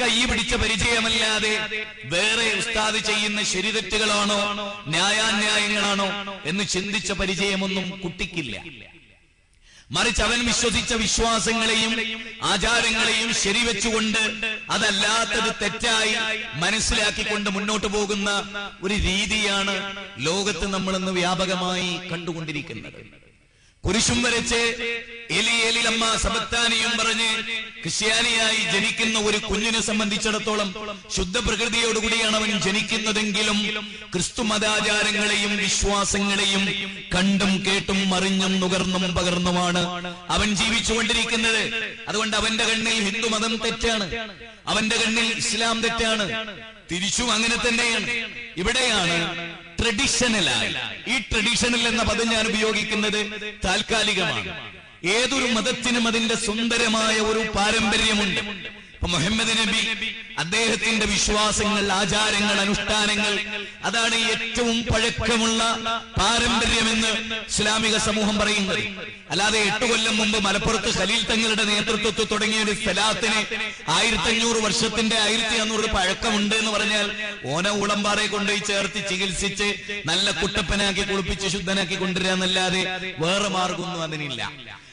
കൈ പിടിച്ച പരിചയമല്ലാതെ വേറെ ഉസ്താദ് ചെയ്യുന്ന ശരിതെറ്റുകളാണോ ന്യായാന്യായങ്ങളാണോ എന്ന് ചിന്തിച്ച പരിചയമൊന്നും കുട്ടിക്കില്ല. മറിച്ച് അവൻ വിശ്വസിച്ച വിശ്വാസങ്ങളെയും ആചാരങ്ങളെയും ശരിവെച്ചുകൊണ്ട് അതല്ലാത്തത് തെറ്റായി മനസ്സിലാക്കിക്കൊണ്ട് മുന്നോട്ട് പോകുന്ന ഒരു രീതിയാണ് ലോകത്ത് നമ്മളിന്ന് വ്യാപകമായി കണ്ടുകൊണ്ടിരിക്കുന്നത്. കുരിശും വരച്ച് എലി എലിലമ്മ സബത്താനിയും പറഞ്ഞ് ക്രിസ്ത്യാനിയായി ജനിക്കുന്ന ഒരു കുഞ്ഞിനെ സംബന്ധിച്ചിടത്തോളം ശുദ്ധ പ്രകൃതിയോടുകൂടിയാണ് അവൻ ജനിക്കുന്നതെങ്കിലും ക്രിസ്തു മതാചാരങ്ങളെയും വിശ്വാസങ്ങളെയും കണ്ടും കേട്ടും മറിഞ്ഞും നുകർന്നും പകർന്നുമാണ് അവൻ ജീവിച്ചുകൊണ്ടിരിക്കുന്നത്. അതുകൊണ്ട് അവന്റെ കണ്ണിൽ ഹിന്ദു മതം തെറ്റാണ്. അവന്റെ കണ്ണിൽ ഇസ്ലാം തെറ്റാണ്. തിരിച്ചും അങ്ങനെ തന്നെയാണ്. ഇവിടെയാണ് ട്രഡീഷണലായി ഈ ട്രഡീഷണൽ എന്ന പദം ഞാൻ ഉപയോഗിക്കുന്നത് താൽക്കാലികമാണ്. ഏതൊരു മതത്തിനും അതിന്റെ സുന്ദരമായ ഒരു പാരമ്പര്യമുണ്ട്. മുഹമ്മദ് നബി അദ്ദേഹത്തിന്റെ വിശ്വാസങ്ങൾ ആചാരങ്ങൾ അനുഷ്ഠാനങ്ങൾ അതാണ് ഏറ്റവും പഴക്കമുള്ള പാരമ്പര്യമെന്ന് ഇസ്ലാമിക സമൂഹം പറയുന്നത്. അല്ലാതെ എട്ട് കൊല്ലം മുമ്പ് മലപ്പുറത്ത് ഖലീൽ തങ്ങളുടെ നേതൃത്വത്തിൽ തുടങ്ങിയ ഒരു സ്ഥലത്തിന് ആയിരത്തി അഞ്ഞൂറ് വർഷത്തിന്റെ ആയിരത്തി അഞ്ഞൂറ് പഴക്കമുണ്ട് എന്ന് പറഞ്ഞാൽ ഓന ഉളമ്പാറെ കൊണ്ടുപോയി ചേർത്ത് ചികിത്സിച്ച് നല്ല കുട്ടപ്പനാക്കി കുളിപ്പിച്ച് ശുദ്ധനാക്കി കൊണ്ടുവരിക എന്നല്ലാതെ വേറെ മാർഗമൊന്നും അതിനില്ല.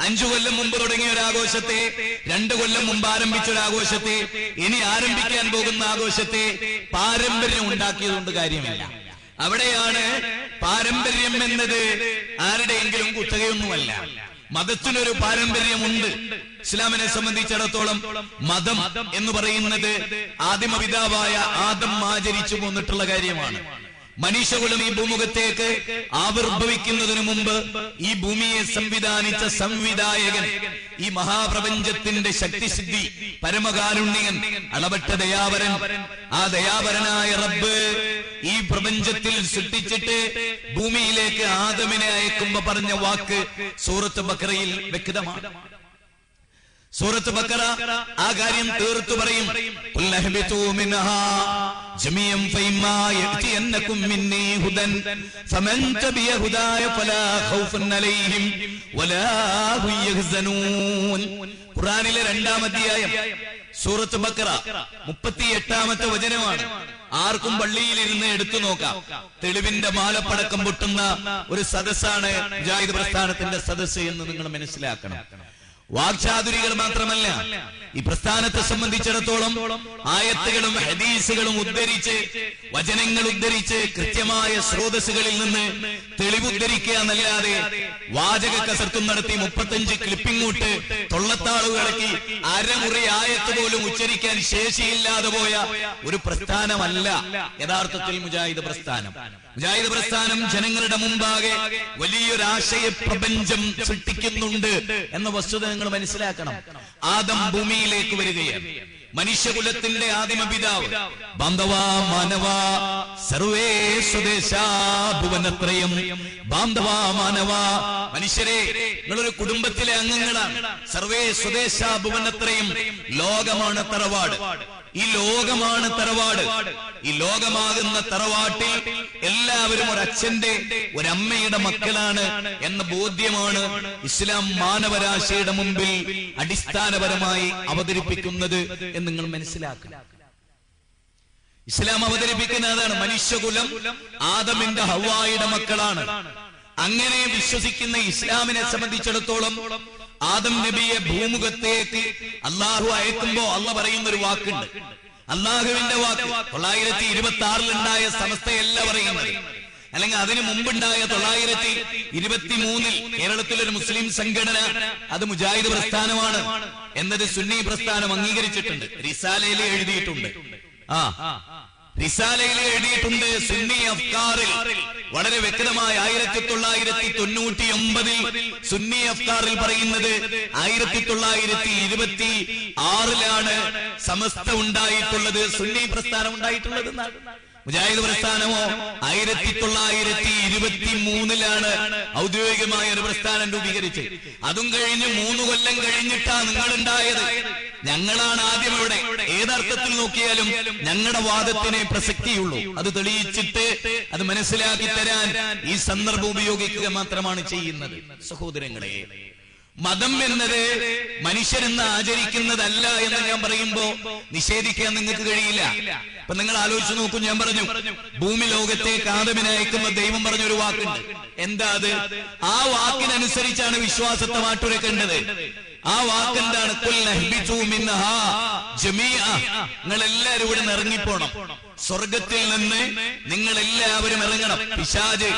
അഞ്ചു കൊല്ലം മുമ്പ് തുടങ്ങിയ ഒരു ആഘോഷത്തെ രണ്ടു കൊല്ലം മുമ്പ് ആരംഭിച്ച ഒരു ആഘോഷത്തെ ഇനി ആരംഭിക്കാൻ പോകുന്ന ആഘോഷത്തെ പാരമ്പര്യം ഉണ്ടാക്കിയതുകൊണ്ട് കാര്യമില്ല. അവിടെയാണ് പാരമ്പര്യം എന്നത് ആരുടെയെങ്കിലും കുത്തകയൊന്നുമല്ല. മതത്തിനൊരു പാരമ്പര്യമുണ്ട്. ഇസ്ലാമിനെ സംബന്ധിച്ചിടത്തോളം മതം എന്ന് പറയുന്നത് ആദിമപിതാവായ ആദം ആചരിച്ചു പോന്നിട്ടുള്ള കാര്യമാണ്. മനുഷ്യകുലം ഈ ഭൂമുഖത്തേക്ക് ആവിർഭവിക്കുന്നതിന് മുമ്പ് ഈ ഭൂമിയെ സംവിധാനിച്ച സംവിധായകൻ ഈ മഹാപ്രപഞ്ചത്തിന്റെ ശക്തിസിദ്ധി പരമകാരുണ്യൻ അളവട്ട ദയാവരൻ. ആ ദയാവരനായ റബ്ബ് ഈ പ്രപഞ്ചത്തിൽ സൃഷ്ടിച്ചിട്ട് ഭൂമിയിലേക്ക് ആദമിനെ അയക്കുമ്പോ പറഞ്ഞ വാക്ക് സൂറത്ത് ബക്രയിൽ വ്യക്തമാണ്. സൂറത്ത് ബക്കറ ആ കാര്യം തീർത്തു പറയും. ഖുറാനിലെ രണ്ടാമധ്യായം സൂറത്ത് ബക്കറ മുപ്പത്തി എട്ടാമത്തെ വചനമാണ്. ആർക്കും പള്ളിയിൽ ഇരുന്ന് എടുത്തു നോക്കാം. തെളിവിന്റെ മാലപ്പടക്കം പൊട്ടുന്ന ഒരു സദസ്സാണ് ജാഹിദ് പ്രസ്ഥാനത്തിന്റെ സദസ്സ് എന്ന് നിങ്ങൾ മനസ്സിലാക്കണം. വാക്ചാതുരികൾ മാത്രമല്ല. ഈ പ്രസ്ഥാനത്തെ സംബന്ധിച്ചിടത്തോളം ആയത്തുകളും ഹദീസുകളും ഉദ്ധരിച്ച് വചനങ്ങൾ ഉദ്ധരിച്ച് കൃത്യമായ സ്രോതസ്സുകളിൽ നിന്ന് തെളിവുദ്ധരിക്കുക എന്നല്ലാതെ വാചക കസർത്തും നടത്തി മുപ്പത്തഞ്ച് ക്ലിപ്പിങ്ങൂട്ട് തൊള്ളത്താളുകളക്കി അരമുറി ആയത്ത് പോലും ഉച്ചരിക്കാൻ ശേഷിയില്ലാതെ പോയ ഒരു പ്രസ്ഥാനമല്ല യഥാർത്ഥത്തിൽ മുജാഹിദ് പ്രസ്ഥാനം. മുജാഹിദ് പ്രസ്ഥാനം ജനങ്ങളുടെ മുമ്പാകെ വലിയൊരു ആശയ പ്രപഞ്ചം സൃഷ്ടിക്കുന്നുണ്ട് എന്ന വസ്തുത നിങ്ങൾ മനസ്സിലാക്കണം. ആദം ഭൂമിയിലേക്ക് വരികയാണ്. മനുഷ്യകുലത്തിന്റെ ആദിമ പിതാവ്. ബാന്ധവാ മാനവാ സർവേ സ്വദേശാഭുവനത്രയം ബാന്ധവാ മാനവാ മനുഷ്യരെ നിങ്ങളൊരു കുടുംബത്തിലെ അംഗങ്ങളാണ്. സർവേ സ്വദേശാഭുവനത്രയും ലോകമാണ് തറവാട്. ഈ ലോകമാണ് തറവാട്. ഈ ലോകമാകുന്ന തറവാട്ടിൽ എല്ലാവരും ഒരു അച്ഛന്റെ ഒരമ്മയുടെ മക്കളാണ് എന്ന ബോധ്യമാണ് ഇസ്ലാം മാനവരാശിയുടെ മുമ്പിൽ അടിസ്ഥാനപരമായി അവതരിപ്പിക്കുന്നത് എന്ന് നിങ്ങൾ മനസ്സിലാക്കുക ഇസ്ലാം അവതരിപ്പിക്കുന്ന അതാണ് മനുഷ്യകുലം ആദമിന്റെ ഹവായുടെ മക്കളാണ്. അങ്ങനെ വിശ്വസിക്കുന്ന ഇസ്ലാമിനെ സംബന്ധിച്ചിടത്തോളം ആദം നബിയെ ഭൂമുഖത്തേക്ക് അള്ളാഹു അയക്കുമ്പോ അള്ള പറയുന്ന ഒരു വാക്കുണ്ട്. അള്ളാഹുവിന്റെ വാക്ക്. തൊള്ളായിരത്തി ഇരുപത്തി ആറിലുണ്ടായ സമസ്തയല്ല പറയുന്നത്. അല്ലെങ്കിൽ അതിനു മുമ്പുണ്ടായ തൊള്ളായിരത്തി ഇരുപത്തി മൂന്നിൽ കേരളത്തിലൊരു മുസ്ലിം സംഘടന അത് മുജാഹിദ് പ്രസ്ഥാനമാണ് എന്നത് സുന്നി പ്രസ്ഥാനം അംഗീകരിച്ചിട്ടുണ്ട്. റിസാലയിൽ എഴുതിയിട്ടുണ്ട്. ആ. റിസാലയിൽ എഴുതിയിട്ടുണ്ട് സുന്നി അഫ്കാറിൽ വളരെ വ്യക്തമായി ആയിരത്തി തൊള്ളായിരത്തി തൊണ്ണൂറ്റി ഒമ്പതിൽ സുന്നി അഫ്കാറിൽ പറയുന്നത് ആയിരത്തി തൊള്ളായിരത്തി ഇരുപത്തി ആറിലാണ് സമസ്ത ഉണ്ടായിട്ടുള്ളത് സുന്നി പ്രസ്ഥാനം ഉണ്ടായിട്ടുള്ളത് എന്നാണ്. മുജാഹിദ് പ്രസ്ഥാനമോ? ആയിരത്തി തൊള്ളായിരത്തി ഇരുപത്തി മൂന്നിലാണ് ഔദ്യോഗികമായ ഒരു പ്രസ്ഥാനം രൂപീകരിച്ചത്. അതും കഴിഞ്ഞ് മൂന്ന് കൊല്ലം കഴിഞ്ഞിട്ടാണ് നിങ്ങൾ ഉണ്ടായത് ഞങ്ങളാണ് ആദ്യം ഇവിടെ. ഏതർത്ഥത്തിൽ നോക്കിയാലും ഞങ്ങളുടെ വാദത്തിനെ പ്രസക്തിയുള്ളൂ. അത് തെളിയിച്ചിട്ട് അത് മനസ്സിലാക്കി തരാൻ ഈ സന്ദർഭം ഉപയോഗിക്കുക മാത്രമാണ് ചെയ്യുന്നത്. സഹോദരങ്ങളെ മതം എന്നത് മനുഷ്യരെന്ന് ആചരിക്കുന്നതല്ല എന്ന് ഞാൻ പറയുമ്പോ നിഷേധിക്കാൻ നിങ്ങൾക്ക് കഴിയില്ല. അപ്പൊ നിങ്ങൾ ആലോചിച്ചു നോക്കൂ ഞാൻ പറഞ്ഞു ഭൂമി ലോകത്തെ കാതമിനെ അയക്കുമ്പോ ദൈവം പറഞ്ഞൊരു വാക്കുണ്ട്. എന്താ അത്? ആ വാക്കിനനുസരിച്ചാണ് വിശ്വാസത്തെ മാറ്റുരക്കേണ്ടത്. ആ വാക്കെന്താണ്. നിങ്ങൾ എല്ലാവരും ഇവിടെ ഇറങ്ങിപ്പോണം സ്വർഗത്തിൽ നിന്ന് നിങ്ങൾ എല്ലാവരും ഇറങ്ങണം. പിശാജ്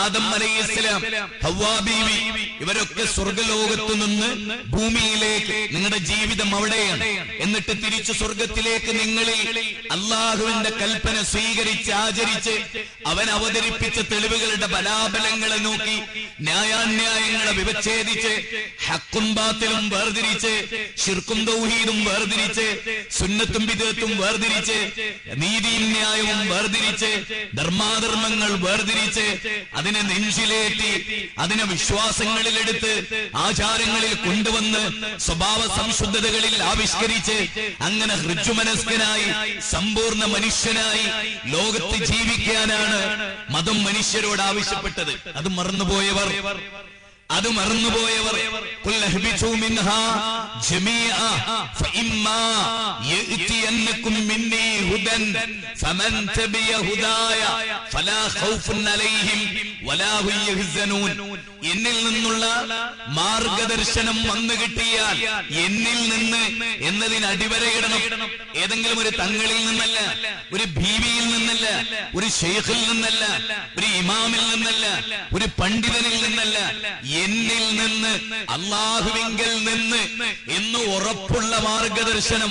ആദം അലൈഹിസ്സലാം ഹവാബീവി ബീവി ഇവരൊക്കെ സ്വർഗലോകത്തു നിന്ന് ഭൂമിയിലേക്ക് നിങ്ങളുടെ ജീവിതം അവിടെയാണ്. എന്നിട്ട് തിരിച്ചു സ്വർഗത്തിലേക്ക് നിങ്ങളിൽ അള്ളാഹുവിന്റെ കൽപ്പന സ്വീകരിച്ച് ആചരിച്ച് അവൻ അവതരിപ്പിച്ച തെളിവുകളുടെ ബലാബലങ്ങളെ നോക്കി ന്യായാന്യായങ്ങളെ വിവച്ഛേദിച്ച് ഹക്കും ബാത്തിലും വേർതിരിച്ച് ഷിർക്കും ദൗഹീദും വേർതിരിച്ച് സുന്നത്തും വിദത്തും വേർതിരിച്ച് നീതിയും ന്യായവും വേർതിരിച്ച് ധർമാധർമ്മങ്ങൾ വേർതിരിച്ച് അതിനെ നെഞ്ചിലേറ്റി അതിനെ വിശ്വാസങ്ങളിലെടുത്ത് ആചാരങ്ങളിൽ കൊണ്ടുവന്ന് സ്വഭാവ സംശുദ്ധതകളിൽ ആവിഷ്കരിച്ച് അങ്ങനെ ഹൃജുമനസ്കനായി സമ്പൂർണ മനുഷ്യനായി ലോകത്ത് ജീവിക്കാനാണ് മതം മനുഷ്യരോട് ആവശ്യപ്പെട്ടത്. അത് മറന്നുപോയവർ. അത് മറന്നുപോയവർ. "ഖുൽ മിൻഹാ ജമീഅ ഫഇമ്മാ യഅതിയന്നകും മിന്നീ ഹുദൻ ഫമൻ തബിയ ഹുദായ ഫലാ ഖൗഫുൻ അലൈഹിം വലാ യഹ്സനൂൻ. എന്നിൽ നിന്നുള്ള മാർഗദർശനം വന്നു കിട്ടിയാൽ എന്നിൽ നിന്ന് എന്നതിന് അടിവരയിടണം ഏതെങ്കിലും ഒരു തങ്ങളിൽ നിന്നല്ല ഒരു ഭീവിയിൽ നിന്നല്ല ഒരു ഷെയ്ഖിൽ നിന്നല്ല ഒരു ഇമാമിൽ നിന്നല്ല ഒരു പണ്ഡിതനിൽ നിന്നല്ല. എന്നിൽ നിന്ന് അള്ളാഹുവിങ്കൽ നിന്ന് എന്ന് ഉറപ്പുള്ള മാർഗദർശനം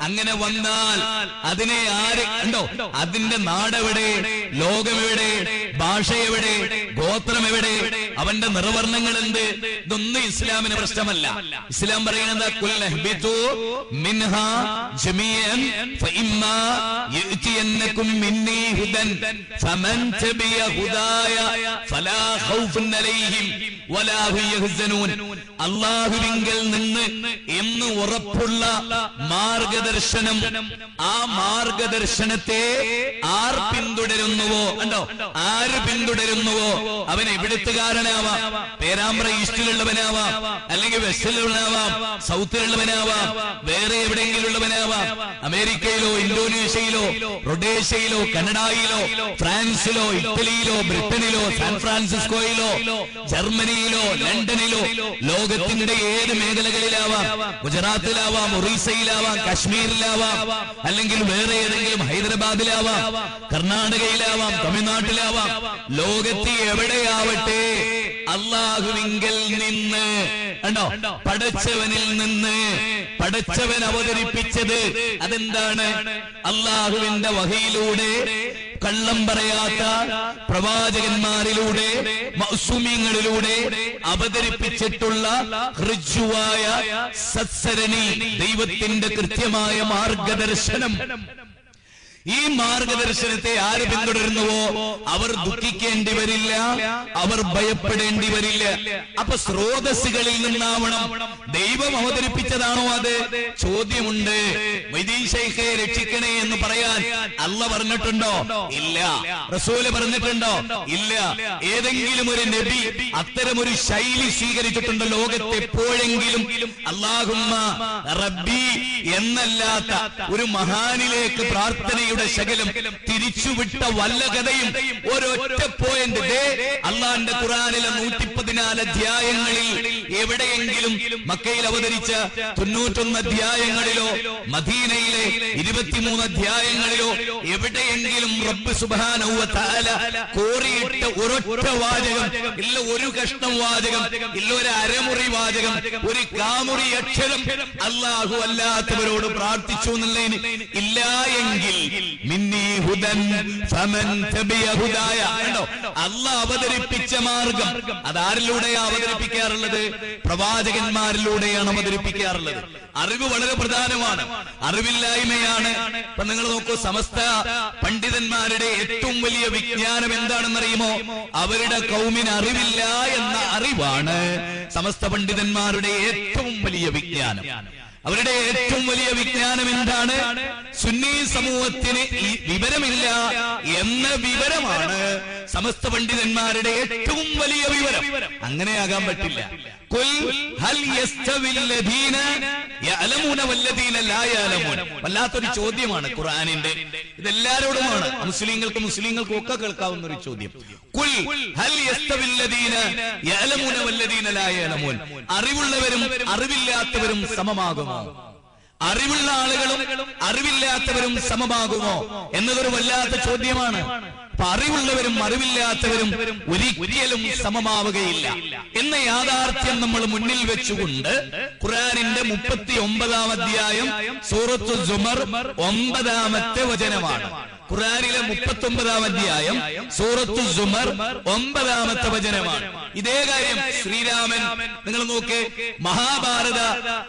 അങ്ങനെ വന്നാൽ അതിനെ ആര് ഉണ്ടോ അതിന്റെ നാടെവിടെ? ലോകമെവിടെ? ഭാഷ എവിടെ ഗോത്രം എവിടെ അവന്റെ നിർവർണങ്ങൾ എന്ത് ഇതൊന്നും ഇസ്ലാമിന് പ്രശ്നമല്ല. ഇസ്ലാം പറയുന്നത് "ഖുൽ നഹ്ബിതു മിൻഹാ ജമീഅൻ ഫഇമ്മാ യഅതിയന്നകും മിന്നീ ഹുദൻ ഫമൻ തബിയ ഫലാ അലൈഹിം അള്ളാഹുവിങ്കൽ നിന്ന് എന്ന് ഉറപ്പുള്ള മാർഗദർശനം ആ മാർഗദർശനത്തെ ആർ പിന്തുടരുന്നുവോ? കണ്ടോ? ആര് പിന്തുടരുന്നുവോ? അവൻ എവിടുത്തുകാരനാവാം പേരാമ്പ്ര ഈസ്റ്റിലുള്ളവനാവാം അല്ലെങ്കിൽ വെസ്റ്റിലുള്ളവനാവാം സൗത്തിലുള്ളവനാവാം വേറെ എവിടെയെങ്കിലും ഉള്ളവനാവാം അമേരിക്കയിലോ ഇന്തോനേഷ്യയിലോ റൊഡേഷ്യയിലോ കനഡയിലോ ഫ്രാൻസിലോ ഇറ്റലിയിലോ ബ്രിട്ടനിലോ സാൻ ഫ്രാൻസിസ്കോയിലോ ജർമ്മനിയിലോ ലണ്ടനിലോ ലോകത്തിന്റെ ഏത് മേഖലകളിലാവാം ഗുജറാത്തിലാവാം ഒറീസയിലാവാം കാശ്മീരിലാവാം അല്ലെങ്കിൽ വേറെ ഏതെങ്കിലും ഹൈദരാബാദിലാവാം കർണാടകയിലാവാം തമിഴ്നാട്ടിലാവാം ലോകത്ത് എവിടെയാവട്ടെ അള്ളാഹുവിങ്കൽ നിന്ന് കണ്ടോ? പടച്ചവനിൽ നിന്ന് പടച്ചവൻ അവതരിപ്പിച്ചത് അതെന്താണ്? അള്ളാഹുവിന്റെ വകയിലൂടെ കള്ളം പറയാത്ത പ്രവാചകന്മാരിലൂടെ മൗസുമ്യങ്ങളിലൂടെ അവതരിപ്പിച്ചിട്ടുള്ള ഹൃജുവായ സത്സരണി ദൈവത്തിന്റെ കൃത്യമായ മാർഗദർശനം. ഈ മാർഗദർശനത്തെ ആര് പിന്തുടരുന്നുവോ അവർ ദുഃഖിക്കേണ്ടി വരില്ല അവർ ഭയപ്പെടേണ്ടി വരില്ല. അപ്പൊ സ്രോതസ്സുകളിൽ നിന്നാവണം. ദൈവം അവതരിപ്പിച്ചതാണോ അത്? ചോദ്യമുണ്ട്. വൈദീശൈഖയെ ശൈഖെ രക്ഷിക്കണേ എന്ന് പറയാൻ അല്ല പറഞ്ഞിട്ടുണ്ടോ? ഇല്ല. റസൂൽ പറഞ്ഞിട്ടുണ്ടോ? ഇല്ല. ഏതെങ്കിലും ഒരു നബി അത്തരമൊരു ശൈലി സ്വീകരിച്ചിട്ടുണ്ട് ലോകത്ത് എപ്പോഴെങ്കിലും അള്ളാഹുമ്മ റബ്ബി എന്നല്ലാത്ത ഒരു മഹാനിലേക്ക് പ്രാർത്ഥനയുടെ ശകലം തിരിച്ചുവിട്ട വല്ല കഥയും ഒരൊറ്റ പോയിന്റ് അള്ളാന്റെ ഖുറാനിലെ നൂറ്റി പതിനാല് അധ്യായങ്ങളിൽ എവിടെയെങ്കിലും മക്കയിൽ അവതരിച്ച തൊണ്ണൂറ്റൊന്ന് അധ്യായങ്ങളിലോ മദീനയിലെ ഇരുപത്തിമൂന്ന് അധ്യായങ്ങളിലോ എവിടെയെങ്കിലും റബ്ബ് സുബാനൗവ താല കോറിയിട്ട ഒരൊറ്റ വാചകം ഇല്ല ഒരു കഷ്ണം വാചകം ഇല്ല ഒരു അരമുറി വാചകം ഒരു കാമുറി അക്ഷരം അള്ളാഹു അല്ലാത്തവരോട് പ്രാർത്ഥിച്ചു എന്നുള്ളതിന് ഇല്ല എങ്കിൽ മിന്നി ഹുദൻ ഫമൻ തബിയ കണ്ടോ? അവതരിപ്പിച്ച മാർഗം. അതാരിലൂടെയാണ് അവതരിപ്പിക്കാറുള്ളത്? പ്രവാചകന്മാരിലൂടെയാണ് അവതരിപ്പിക്കാറുള്ളത്. അറിവ് വളരെ പ്രധാനമാണ്. അറിവില്ലായ്മയാണ്. ഇപ്പൊ നിങ്ങൾ നോക്കൂ സമസ്ത പണ്ഡിതന്മാരുടെ ഏറ്റവും വലിയ വിജ്ഞാനം എന്താണെന്നറിയുമോ? അവരുടെ കൗമിന് അറിവില്ല എന്ന അറിവാണ് സമസ്ത പണ്ഡിതന്മാരുടെ ഏറ്റവും വലിയ വിജ്ഞാനം. അവരുടെ ഏറ്റവും വലിയ വിജ്ഞാനം എന്താണ്? സമൂഹത്തിന് ഈ വിവരമില്ല എന്ന വിവരമാണ് സമസ്ത പണ്ഡിതന്മാരുടെ ഏറ്റവും വലിയ വിവരം. അങ്ങനെയാകാൻ പറ്റില്ല. വല്ലാത്തൊരു ചോദ്യമാണ് ഖുറാനിന്റെ ഇതെല്ലാരോടുമാണ്? മുസ്ലിങ്ങൾക്ക് മുസ്ലിങ്ങൾക്കും ഒക്കെ കേൾക്കാവുന്ന ഒരു ചോദ്യം ഹൽ അറിവുള്ളവരും അറിവില്ലാത്തവരും സമമാകുമോ? അറിവുള്ള ആളുകളും അറിവില്ലാത്തവരും സമമാകുമോ എന്നതൊരു വല്ലാത്ത ചോദ്യമാണ്. അറിവുള്ളവരും അറിവില്ലാത്തവരും ഒരിക്കലും സമമാവുകയില്ല. എന്ന യാഥാർത്ഥ്യം നമ്മൾ മുന്നിൽ വെച്ചുകൊണ്ട് ഖുറാനിന്റെ മുപ്പത്തി ഒമ്പതാം അധ്യായം സൂറത്തു ജുമർ ഒമ്പതാമത്തെ വചനമാണ്. ഖുറാനിലെ മുപ്പത്തി ഒമ്പതാം അധ്യായം സൂറത്തു സുമർ ഒമ്പതാമത്തെ വചനമാണ്. ഇതേ കാര്യം ശ്രീരാമൻ നിങ്ങൾ നോക്ക് മഹാഭാരത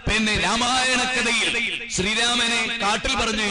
പിന്നെ രാമായണ കഥയിൽ ശ്രീരാമനെ കാട്ടിൽ പറഞ്ഞു